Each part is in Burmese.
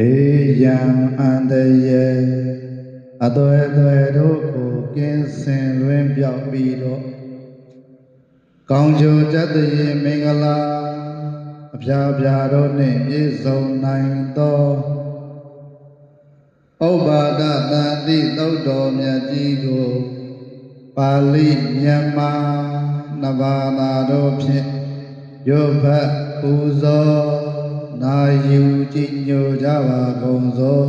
ဘေးရန်အန္တရာယ်အသွဲသွဲတို့ကိုကင်းစင်လွင်ပြောက်ပြီးတော့ကောင်းကျိုးတတ်တဲ့မင်္ဂလာအပြားပြားတို့နှင့်ပြည့်စုံနိုင်သောဥပ္ပါဒတန်တိသုတ်တော်မြတ်ကြီးကိုပါဠိမြန်မာနဘာသာတို့ဖြင့်ရုပ်ဖတ်ပူဇော် နာယူကြည်ညိုကြပါကုန်သော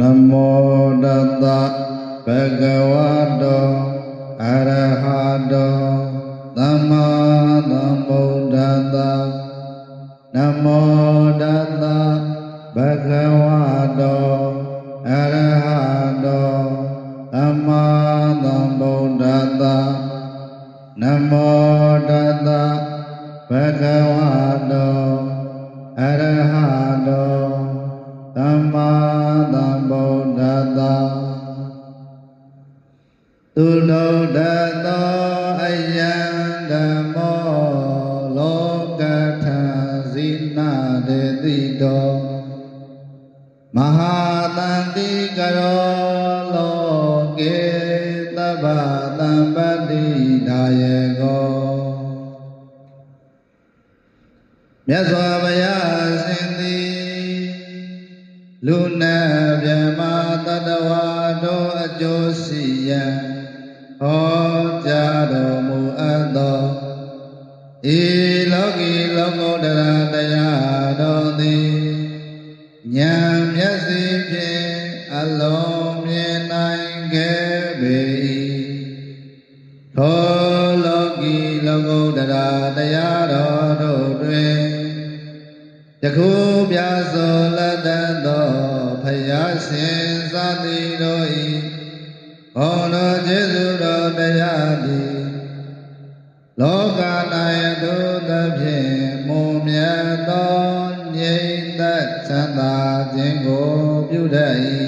နမောတတဗဂဝတောအရဟတောသမ္မာသမ္ဗုဒ္ဓတ္တနမောတတဗဂဝတောအရဟတော သမ္မာသမ္ဗုဒ္ဓတ္တနမောတတဗဂဝတောအရဟတောသမ္မာသမ္ဗုဒ္ဓတ္တသူလုံတသောအယံဓမ္မောလောကထံဇိနာတေတိတောမဟာတန္တိကရောလော ကေသဗ္ဗတံပတ္တိဒါယေကောမြတ်စွာဘုရားရှင်သည်လူနာမြမတတဝါတို့အကျိုးစီယံဟောကြားတော်မူအပ်သောဤ ယခုပြဆိုလက်တတ်သောဖယားရှင်သတိတို့၏ဘုံတော်ကျေးဇူးတော်တရားသည်လောက၌သို့သဖြင့်မုံမြတ်သောငြိမ့်သက်ချမ်းသာခြင်းကိုပြုတတ်၏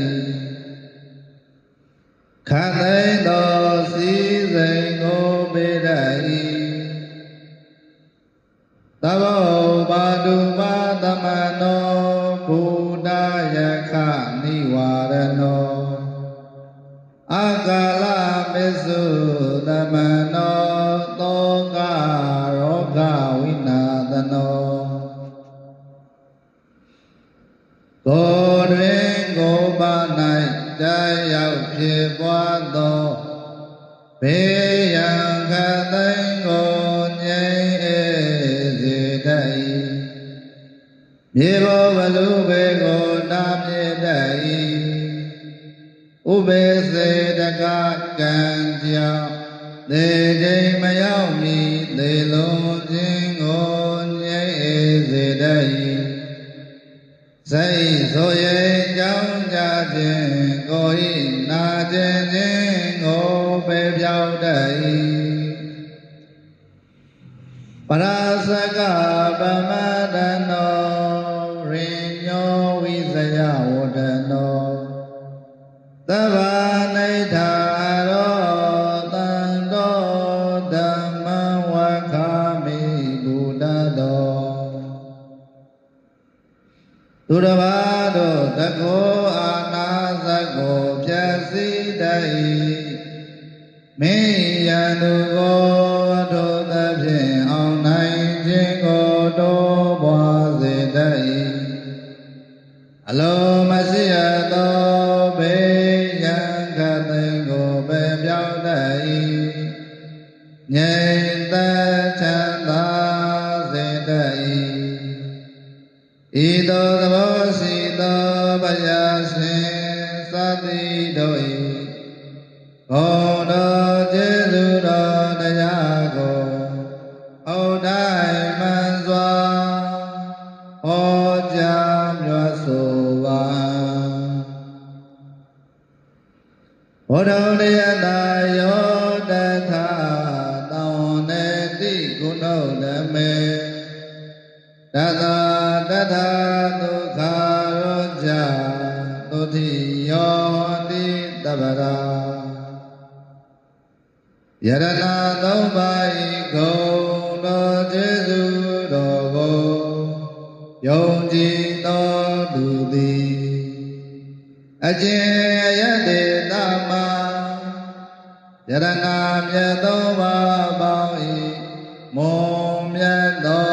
ဖြစ်ပွားသောဘေးရန်ခသိင်္ကိုငြိမ်းအေးစေတတ်၏မြေဘောဘလူဘေကိုနာမြေတတ်၏ဥပေစေတကကံကြောင့်သေချိန်မရောက်မီသေလုံးခြင်းကိုငြိမ်းအေးစေတတ်၏စိတ်ဆိုရင်ကြောင်းကြခြင်း ပရာစကပမဒနောရိညောဝိဇယဝဒနောသဗ္ဗ ဘုံတော်ကျေး ယရဏမြတ်သုံးပါးပေါင်းဤမွန်မြတ်သော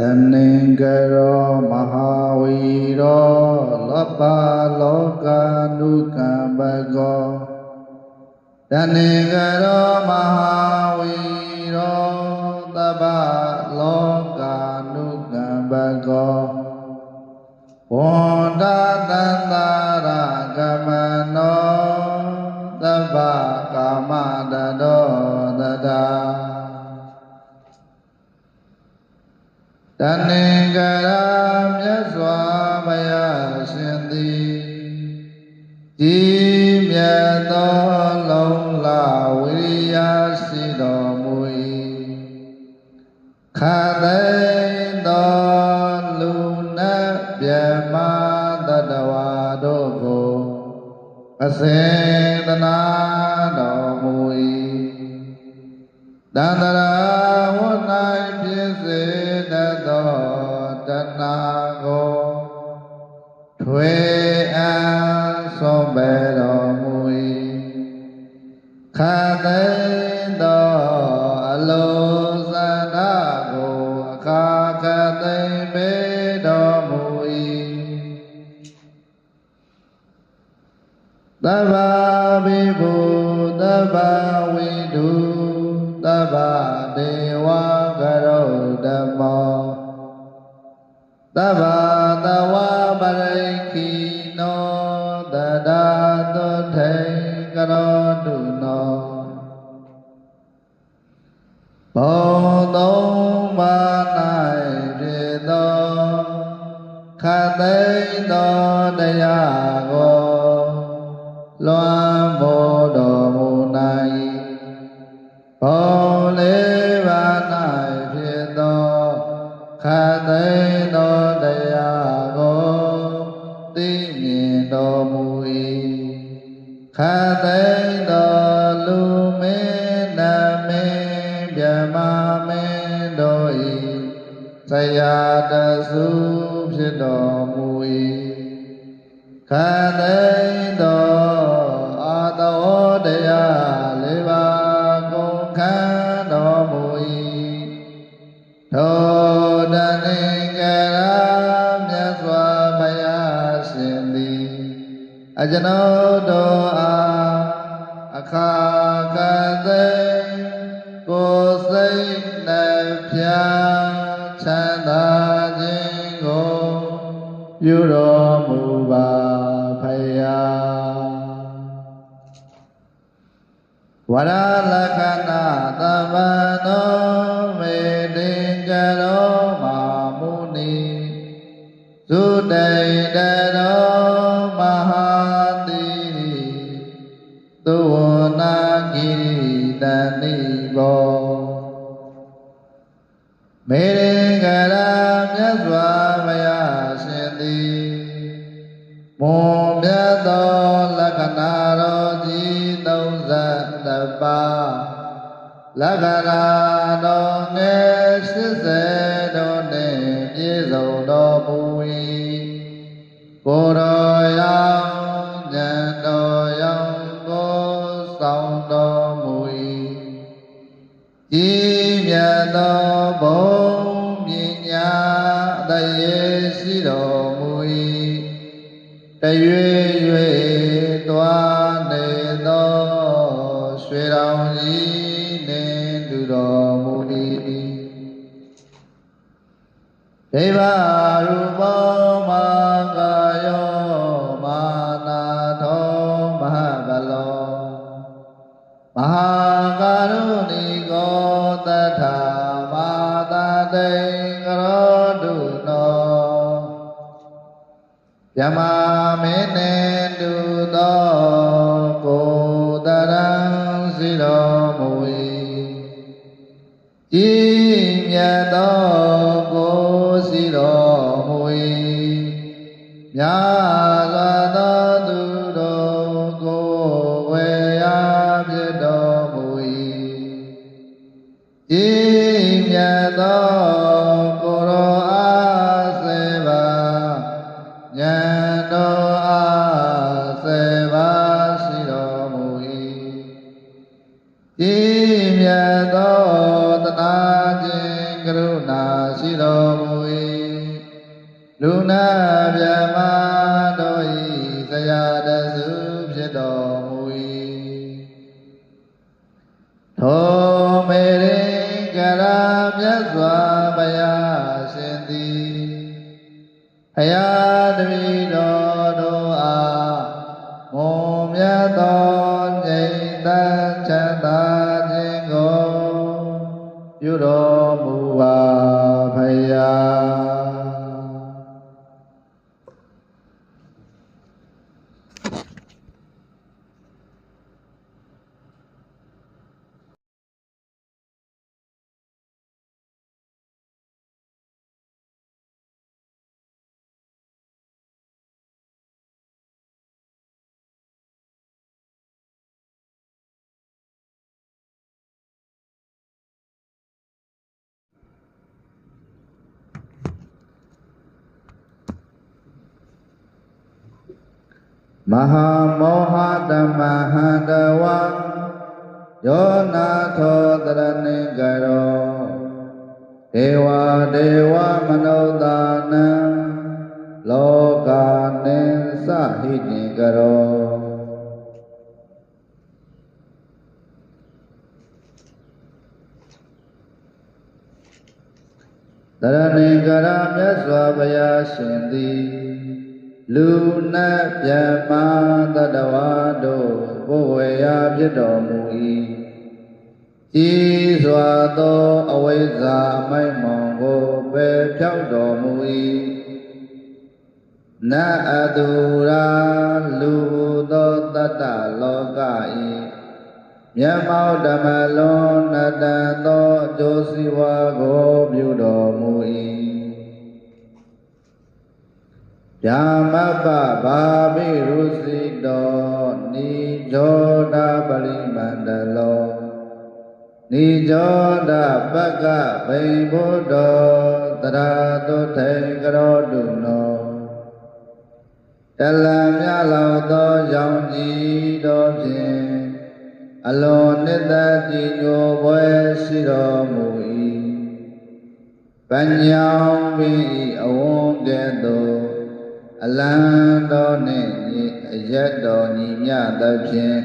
တဏင်္ဂရောမဟာဝီရောလပ္ပလောကနုကံပကောတဏင်္ဂရောမဟာဝီရောသဗ္ဗလောကနုကံပကောဝန္တတန္တာရကမနောသဗ္ဗကာမတတောတတာ တဏင်္ဂရာမြတ်စွာဘုရားရှင်သည်ဒီမြတ်သောလုံးလာဝိရိယရှိတော်မူ၏ခသိသောလူနတ်မြတ်မတတဝါတို့ကိုအစေတနာတော်မူ၏တန္တရာဝ၌ဖြစ်စေ ထွေအံဆုံးပဲတော်မူ၏ခသိ ဘောလေးပါး၌ဖြစ်သောခသိသောတရားကိုသိမြင်တော်မူ၏ခသိသောလူမင်းနမင်းမြမမင်းတို့၏ဆရာတဆုဖြစ်တော် အကျွန်ုပ်တို့အားအခါကသိကိုယ်စိတ်နှပြချမ်းသာခြင်းကိုပြုတော်မူပါဖယားဝရ လက္ခဏာတော်နဲ့80တော်နဲ့ပြည့်စုံတော်မူ၏ကိုတော်ရောင်ဉာဏ်တော်ရောင်ကိုဆောင်တော်မူ၏ဤမြတ်သောဘုံပညာတရေရှိတော်မူ၏တရွေ ဒေဝရူပောမာကာယောမာနာထောမဟာဗလောမဟာကာရုဏီကောတထာမာတာတေကရောတုနောယမ ရုဏာရှိတော်မူ၏လူနာမြတ်မတော်၏ မဟာမောဟတမဟန္တဝံယောနာထောတရဏိကရောဒေဝဒေဝမနောသာနံလောကာနိသဟိတိကရောတရဏိကရမြတ်စွာဘုရားရှင်သည် လူနတ်မြတ်မာတတဝါတို့ဘို့ဝေယဖြစ်တော်မူ၏ကြီးစွာသောအဝိဇ္ဇာအမိုက်မောင်ကိုပယ်ဖြောက်တော်မူ၏နတ်အတုရာလူသောတတ္တလောက၏မြတ်မောဓမ္မလွန်နတန်သောအကျိုးစီးပွားကိုပြုတော်မူ၏ ဗျာမပ္ပဘာဘိရုစီတောနိကြောဒပရိမန္တလောနိကြောဒပက္ကဗိဘုဒ္ဓောတရာတုထေကရောတုနောတလံမြလောက်သောရောင်ကြည်တော်ဖြင့်အလွန်နှစ်သက်ကြည်ညိုပွဲရှိတော်မူ၏ပညာပင်ဤအဝွန်ကဲ့သို့ အလံတော်နှင့်ညီအရက်တော်ညီမြသဖြင့်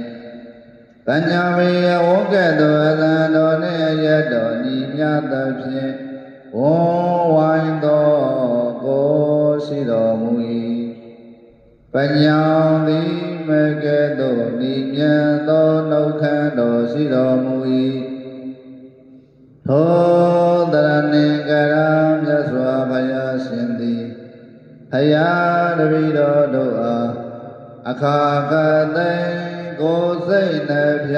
ပညာပင်အဝွန်ကဲ့သို့အလံတော်နှင့်အရက်တော်ညီမြသဖြင့်ဝွန်ဝိုင်းသောကိုယ်ရှိတော်မူ၏ပညာသည်မကဲ့သို့ဤမြတ်သောနှုတ်ခမ်းတော်ရှိတော်မူ၏သော အခါကသိကိုယ်စိတ်နှပြ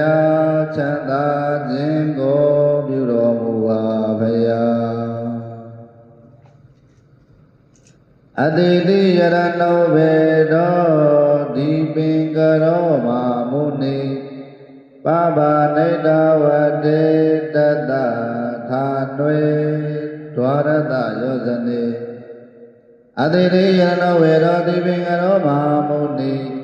ချမ်းသာခြင်းကိုပြုတော်မူပါဖယားအတိတိယရဏောဘေတောဒီပင်ကရောမာမုနိပပနိတဝတေတတထာနွေဒွါရတယောဇနေအတိတိယရဏောဝေရောဒီပင်ကရောမာမုနိ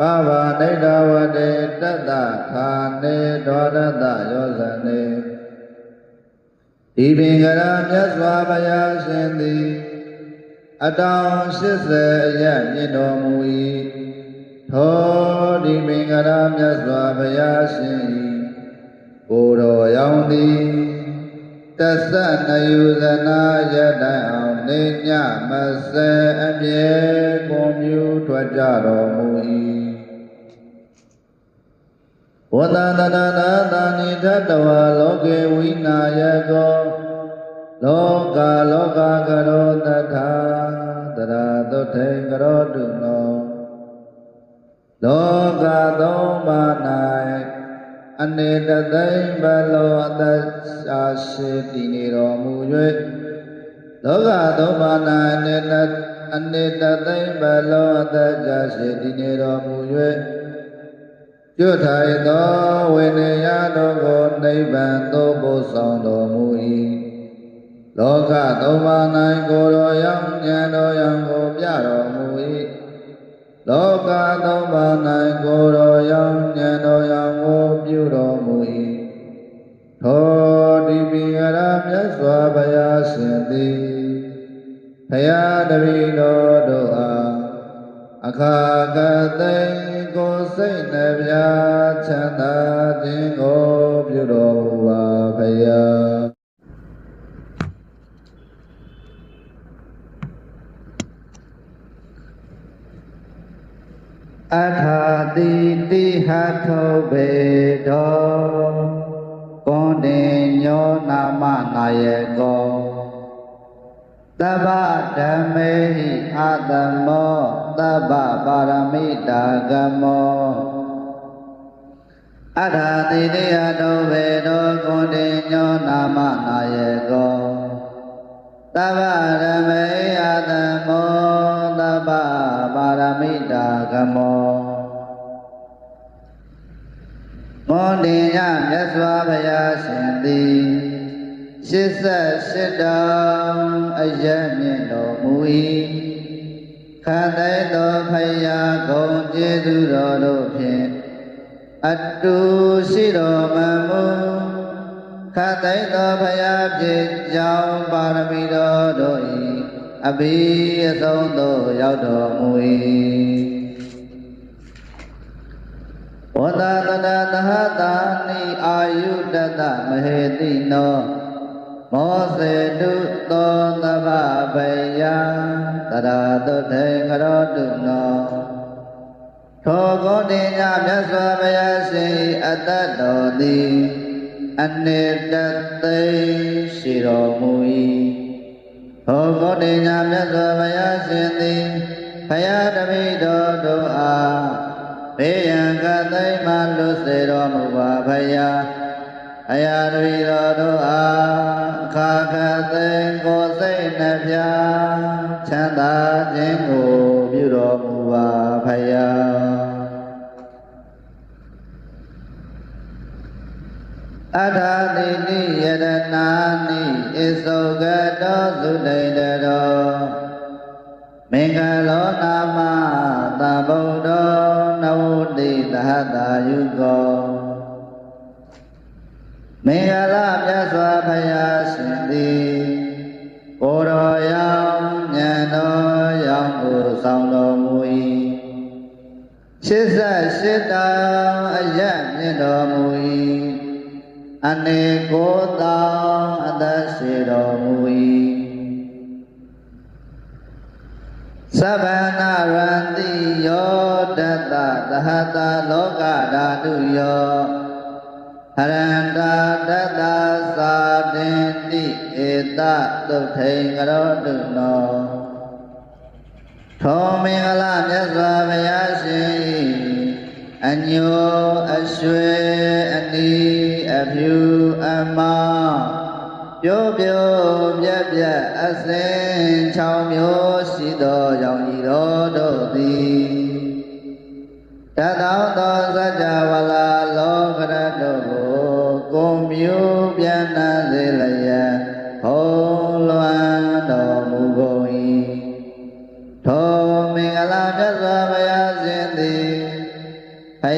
ပပနိတဝတေတတထာနေဒွါရတယောဇနေဒီပင်ကရမြတ်စွာဘုရားရှင်သည်အတောင်80အရမြင့်တော်မူ၏သောဒီမင်္ဂလာမြတ်စွာဘုရားရှင်၏ကိုယ်တော်ရောက်သည်တသနယူဇနာယတိုင်အောင်နေညမစဲအမြဲကွန်မြူထွက်ကြတော်မူ၏ ဝတ္တတတနာတာနိထတဝလောကေဝိနာယကောလောကလောကကရောတထာတရာတုထေကရောတုနောလောကသုံးပါး၌အနေတသိမ့်ဘလောအသက်ရှာရှိတည်နေတော်မူ၍လောကသုံးပါး၌အနေတအနေတသိမ့်ဘလောအသက်ရှာရှိတည်နေတော်မူ၍ ကျွတ်ထိုင်သောဝိနည်းတော်ကိုနိဗ္ဗာန်သို့ပို့ဆောင်တော်မူ၏လောကသုံးပါး၌ကိုယ်တော်ရောက်ဉာဏ်တော်ရောက်ကိုပြတော်မူ၏လောကသုံးပါး၌ကိုယ်တော်ရောက်ဉာဏ်တော်ရောက်ကိုပြုတော်မူ၏သောဒီပိယရမြတ်စွာဘုရားရှင်သည်ဘုရားတပည့်တော်တို့အားအခါကသိ ကိုယ်စိတ်နှပြချမ်းသာခြင်းကိုပြုတော်မူပါဘုရားအထာတိတိဟထုဘေတောကောတင်ညောနာမနာယေကောတဗ္ဗဓမ္မေဟိအာတမော တဗ္ဗပါရမိတာကမောအထာတိတိဟထုဘေတောကောတင်ညောနာမနာယေကောတဗ္ဗဓမ္မေအာတမောတဗ္ဗပါရမိတာကမောမောတင်ရမြတ်စွာဘုရားရှင်သည်88တောင်အယက်မြင့်တော်မူ၏ ခန္ဓာတော်ဖယားဂုံကျေးဇူးတော်တို့ဖြင့်အတူရှိတော်မမူခတ်သိတော်ဖယားဖြစ်ကြောင်းပါရမီတော်တို့၏အဘိအဆုံးသို့ရောက်တော်မူ၏ဝတ္တတတသဟတာနိအာယုတတမဟေတိနော မောစေတုသောသဗ္ဗဗယံတရာတုထေကရောတုနောသောကောတိညမြတ်စွာဘုရားရှင်၏အတ္တတော်သည်အနေတသိရှိတော်မူ၏သောကောတိညမြတ်စွာဘုရားရှင်သည်ဘုရားတပည့်တော်တို့အားဘေးရန်ကသိမ်းမှလွတ်စေတော်မူပါဘုရား အရာတပည့်တော်တို့အားအခါခသိမ်းကိုယ်စိတ်နှပြချမ်းသာခြင်းကိုပြုတော်မူပါဘုရားအထာတိတိယရနာနိဣသုကတောသုဒိတရောမင်္ဂလောနာမသဗုဒ္ဓောနဝတိသဟတာယုကော မင်္ဂလာမြတ်စွာဘုရားရှင်သည်ကိုယ်တော်ရောက်ဉာဏ်တော်ရောက်ကိုဆောင်တော်မူ၏88တောင်အယက်မြင့်တော်မူ၏အနေကိုတောင်အသက်ရှိတော်မူ၏သဗ္ဗနာရန္တိယောတတသဟတလောကဓာတုယော ဟရန္တာတတသာတင်တိဧတသုထိန်ကရောတုနောသောမင်္ဂလာမြတ်စွာဘုရားရှင်၏အညိုအရွှေအနီးအဖြူအမောင်ပြောပြောပြက်ပြက်အစင်ချောင်းမျိုးရှိသောကြောင့်ဤတော်တို့သည်တသောသောစัจ java လာလော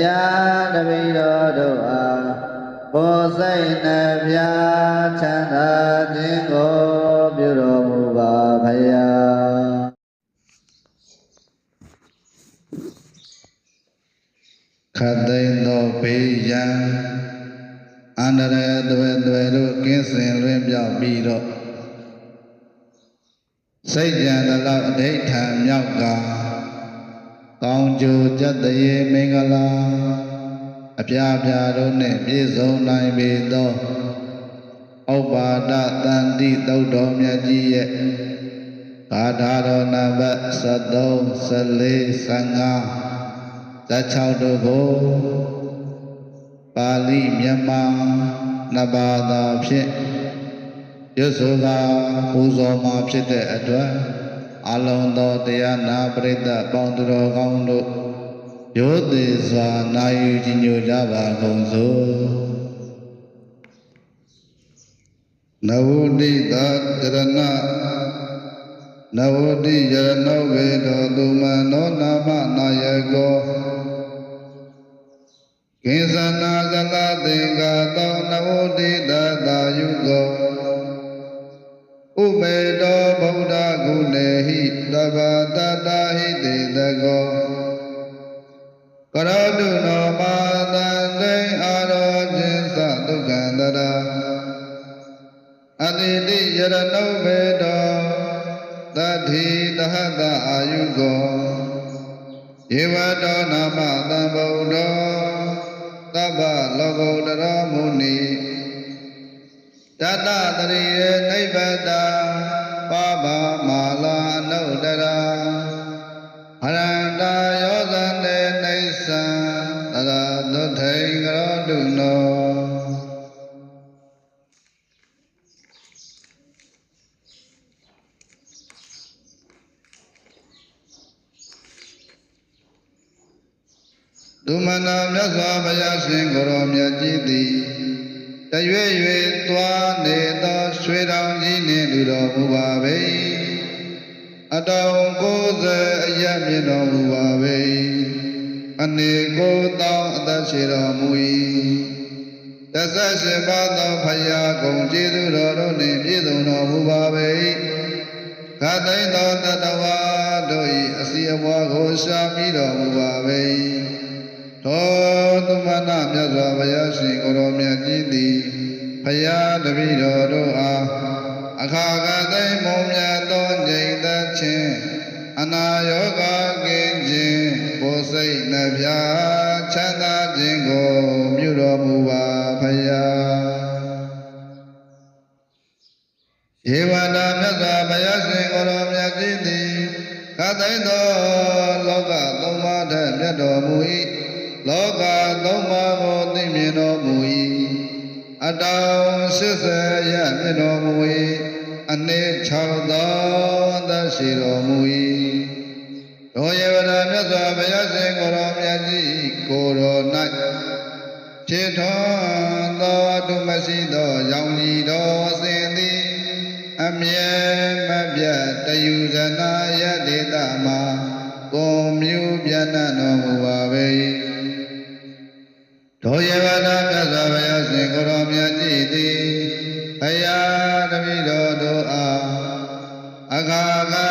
ယားတပိတော်တို့အားဘောစိတ်နှပြချမ်းသာခြင်းကိုပြုတော်မူပါဖယားခတ်သိမ့်သောဘေးရန်အန္တရာယ်တွေတွေတို့ကင်းစင်လွင့်ပြောက်ပြီးတော့စိတ်ကြံတလောက်အဋိဋ္ဌံမြောက်က ကောင်းကျိုးကြက်တရေမင်္ဂလာအပြားပြားတို့နှင့်ပြည့်စုံနိုင်ပေသောဥပ္ပါဒတန်တိသုတ်တော်မြတ်ကြီးရဲ့ဘာသာတော်နံပါတ်73 14 15 16တို့ကိုပါဠိမြန်မာနှစ်ဘာသာဖြင့်ရွတ်ဆိုကပူဇော်မှာဖြစ်တဲ့အတွက် အလုံးသောတရားနာပရိသတ်ပေါင်းသူတော်ကောင်းတို့ရိုးသေးစွာနာယူကြည်ညိုကြပါကုန်စို့နဝတိတာတရဏနဝတိယရဏဝေတောသူမနောနာမနာယကောကိသနာဇလသင်္ကာတောနဝတိတတာယုကောဥပေတော ရောတုနောမာတန္တိအာရောခြင်းသဒုက္ခံတရာအတိတိယရဏုဘေတောတတိတဟတအာယုကောယေဝတောနာမသံဗုဒ္ဓောသဗ္ဗလောကုတ္တရမုနိတတတရိယေနိဗ္ဗတပါပမာလာအနုတရာဟရန္တာယောဇန်တေနေသံတရာဒုထိန်ကရောတုနော သူ မနာမြတ်စွာဘုရားရှင်ကိုရောမြတ်ကြီးသည်တရွေ့၍သွားနေသောရွှေတောင်ကြီးနှင့်လူတော်မူပါပေအတောင်90အရမြင့်တော်မူပါပေအနေကိုတောင်းအသက်ရှိတော်မူ၏တသက်ရှင်ပါသောဖရာကုံကျေးဇူးတော်တို့နှင့်ပြည့်စုံတော်မူပါပေခတ်သိမ်းသောတတဝါတို့၏အစီအပွားကိုရှာမိတော်မူပါပေ သောသမဏမြတ်စွာဘုရားရှင်ကိုရောမြတ်ကြီးသည်ဖယားတပည့်တော်တို့အားအခါကသိမ့်မုံမြတ်သောဉာဏ်သက်ခြင်းအနာယောဂကင်းခြင်းကိုယ်စိတ်နှပြချမ်းသာခြင်းကိုပြုတော်မူပါဖယားယေဝနာမြတ်စွာဘုရားရှင်ကိုရောမြတ်ကြီးသည်ခတ်သိမ့်သောလောကသုံးပါးထက်မြတ်တော်မူ၏ လောကသုံးပါးကိုသိမြင်တော်မူ၏အတောင်80ရမြင်တော်မူ၏အနှစ်6သောသက်ရှိတော်မူ၏တော်ယေဝနာမြတ်စွာဘုရားရှင်ကိုရောမြတ်ကြီးကိုရော၌ဖြစ်ထွန်းသောအတုမရှိသောရောင်ကြီးတော်စင်သည်အမြဲမပြတ်တယူဇနာယတေတမှာကိုမြူပြဏတော်မူပါပေ ဒောယဝနာကသဗယစေကိုရောမြတ်ကြည်သည်ဘုရားတပိတော်တို့အားအခါခါ